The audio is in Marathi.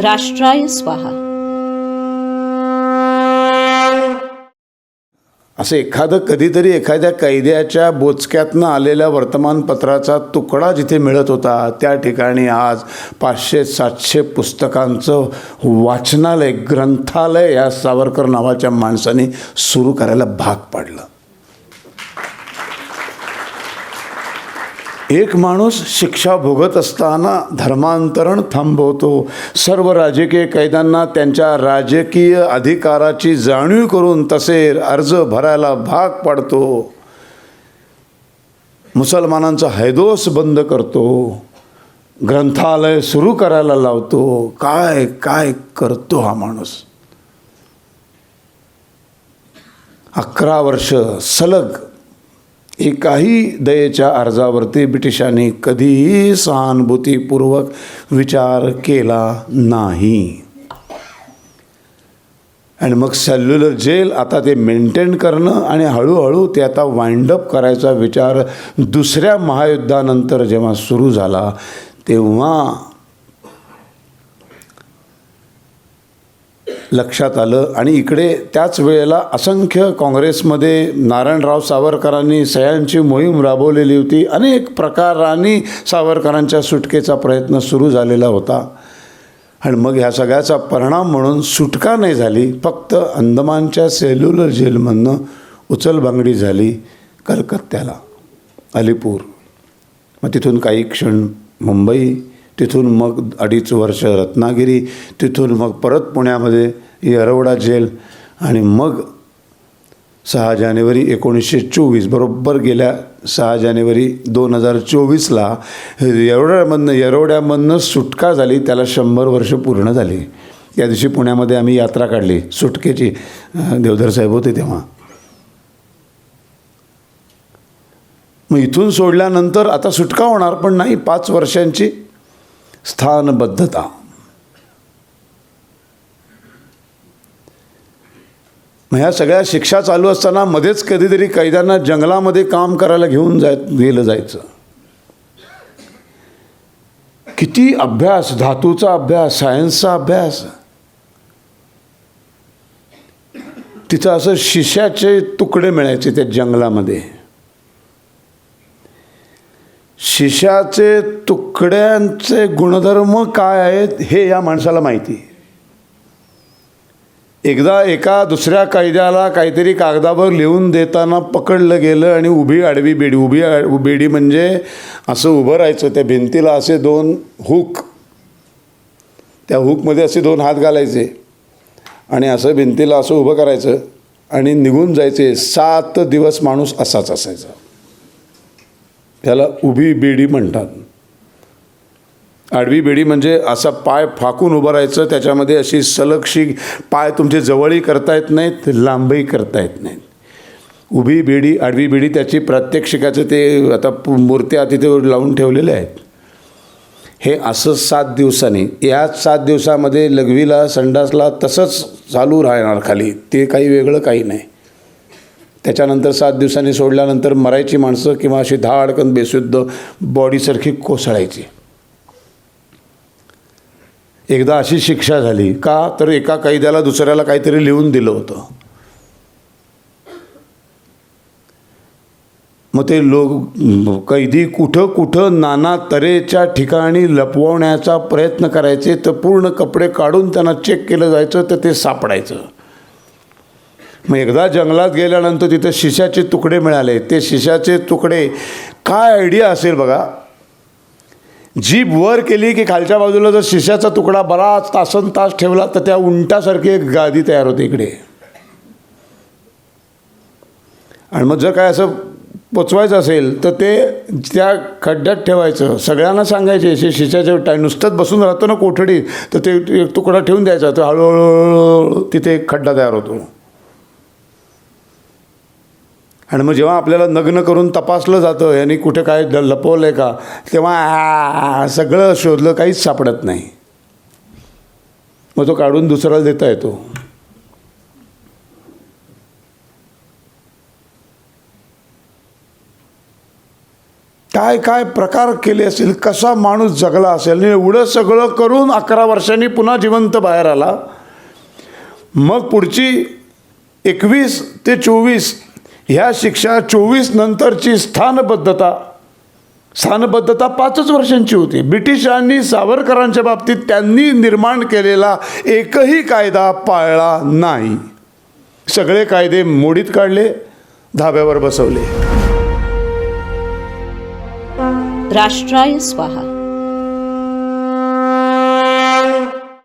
राष्ट्राय स्वाहा. असं एखादं कधीतरी एखाद्या कैद्याच्या बोचक्यातनं आलेल्या वर्तमानपत्राचा तुकडा जिथे मिळत होता त्या ठिकाणी आज पाचशे सातशे पुस्तकांचं वाचनालय ग्रंथालय या सावरकर नावाच्या माणसाने सुरू करायला भाग पाडलं. एक माणूस शिक्षा भोगत असताना धर्मांतरण थांबवतो. सर्व राजकीय कैद्यांना त्यांच्या राजकीय अधिकाराची जाणीव करून तसे अर्ज भरायला भाग पाडतो. मुसलमानांचा हैदोस बंद करतो. ग्रंथालय सुरू करायला लावतो. काय काय करतो हा माणूस? अकरा वर्ष सलग एकाही दयेच्या अर्जावरती ब्रिटिशांनी कधीही सहानुभूतीपूर्वक विचार केला नाही. आणि मग सेल्युलर जेल आता ते मेंटेन करणं आणि हळूहळू ते आता वाइंडअप करायचा विचार दुसऱ्या महायुद्धानंतर जेव्हा सुरू झाला तेव्हा लक्षात आलं. आणि इकडे त्याच वेळेला असंख्य काँग्रेसमध्ये नारायणराव सावरकरांनी सह्यांची मोहीम राबवलेली होती. अनेक प्रकारांनी सावरकरांच्या सुटकेचा प्रयत्न सुरू झालेला होता. आणि मग ह्या सगळ्याचा परिणाम म्हणून सुटका नाही झाली. फक्त अंदमानच्या सेल्युलर जेलमधनं उचलबांगडी झाली कलकत्त्याला अलीपूर. मग तिथून काही क्षण मुंबई तिथून मग अडीच वर्ष रत्नागिरी तिथून मग परत पुण्यामध्ये येरवडा जेल आणि मग सहा जानेवारी एकोणीसशे चोवीस बरोबर गेल्या सहा जानेवारी दोन हजार चोवीसला येरवड्यामधनं येरवड्यामधनं सुटका झाली त्याला शंभर वर्ष पूर्ण झाली. या दिवशी पुण्यामध्ये आम्ही यात्रा काढली सुटकेची. देवधर साहेब होते तेव्हा. मग इथून सोडल्यानंतर आता सुटका होणार पण नाही पाच वर्षांची स्थानबद्धता. मग ह्या सगळ्या शिक्षा चालू असताना मध्येच कधीतरी कैद्यांना जंगलामध्ये काम करायला घेऊन जाय गेलं जायचं. किती अभ्यास धातूचा अभ्यास सायन्सचा अभ्यास. तिथं असं शिशाचे तुकडे मिळायचे त्या जंगलामध्ये. शिशाचे तुकड्यांचे गुणधर्म काय आहेत हे या माणसाला माहिती. एकदा एका दुसऱ्या कायद्याला काहीतरी कागदावर लिहून देताना पकडलं गेलं आणि उभी आडवी बेडी उभी आड बेडी म्हणजे असं उभं राहायचं त्या भिंतीला असे दोन हुक. त्या हुकमध्ये असे दोन हात घालायचे आणि असं भिंतीला असं उभं करायचं आणि निघून जायचे. सात दिवस माणूस असाच असायचा. त्याला उभी बेडी म्हणतात. आडवी बेडी म्हणजे असा पाय फाकून उभं राहायचं त्याच्यामध्ये अशी सलगशी पाय तुमचे जवळही करता येत नाहीत लांबही करता येत नाहीत. उभी बेडी आडवी बेडी त्याची प्रात्यक्षिकाचं ते आता मूर्त्या तिथे लावून ठेवलेल्या आहेत. हे असं सात दिवसांनी याच सात दिवसामध्ये लघवीला संडासला तसंच चालू राहणार खाली. ते काही वेगळं काही नाही. त्याच्यानंतर सात दिवसांनी सोडल्यानंतर मरायची माणसं किंवा अशी दहा अडकन बेशुद्ध बॉडीसारखी कोसळायची. एकदा अशी शिक्षा झाली का तर एका कैद्याला दुसऱ्याला काहीतरी लिहून दिलं होतं. मग ते लोक कैदी कुठं कुठं नाना तऱ्हेच्या ठिकाणी लपवण्याचा प्रयत्न करायचे तर पूर्ण कपडे काढून त्यांना चेक केलं जायचं तर ते सापडायचं. मग एकदा जंगलात गेल्यानंतर तिथे शिशाचे तुकडे मिळाले. ते शिशाचे तुकडे काय आयडिया असेल बघा. जीभ वर केली की खालच्या बाजूला जर शिशाचा तुकडा बराच तासन तास ठेवला तर त्या उंटासारखी एक गादी तयार होते इकडे. आणि मग जर काय असं पोचवायचं असेल तर ते त्या खड्ड्यात ठेवायचं. सगळ्यांना सांगायचे शे शिशाच्या टाय नुसतंच बसून राहतो ना कोठडी तर ते एक तुकडा ठेवून द्यायचा. तर हळूहळू तिथे एक खड्डा तयार होतो. आणि मग जेव्हा आपल्याला नग्न करून तपासलं जातं यांनी कुठे काय लपवलं आहे का तेव्हा सगळं शोधलं काहीच सापडत नाही. मग तो काढून दुसऱ्याला देता येतो. काय काय प्रकार केले असतील कसा माणूस जगला असेल आणि एवढं सगळं करून अकरा वर्षांनी पुन्हा जिवंत बाहेर आला. मग पुढची एकवीस ते चोवीस ह्या शिक्षा चोवीस नंतरची स्थानबद्धता स्थानबद्धता पाचच वर्षांची होती. ब्रिटिशांनी सावरकरांच्या बाबतीत त्यांनी निर्माण केलेला एकही कायदा पाळला नाही. सगळे कायदे मोडीत काढले धाब्यावर बसवले. राष्ट्राय स्वाहा.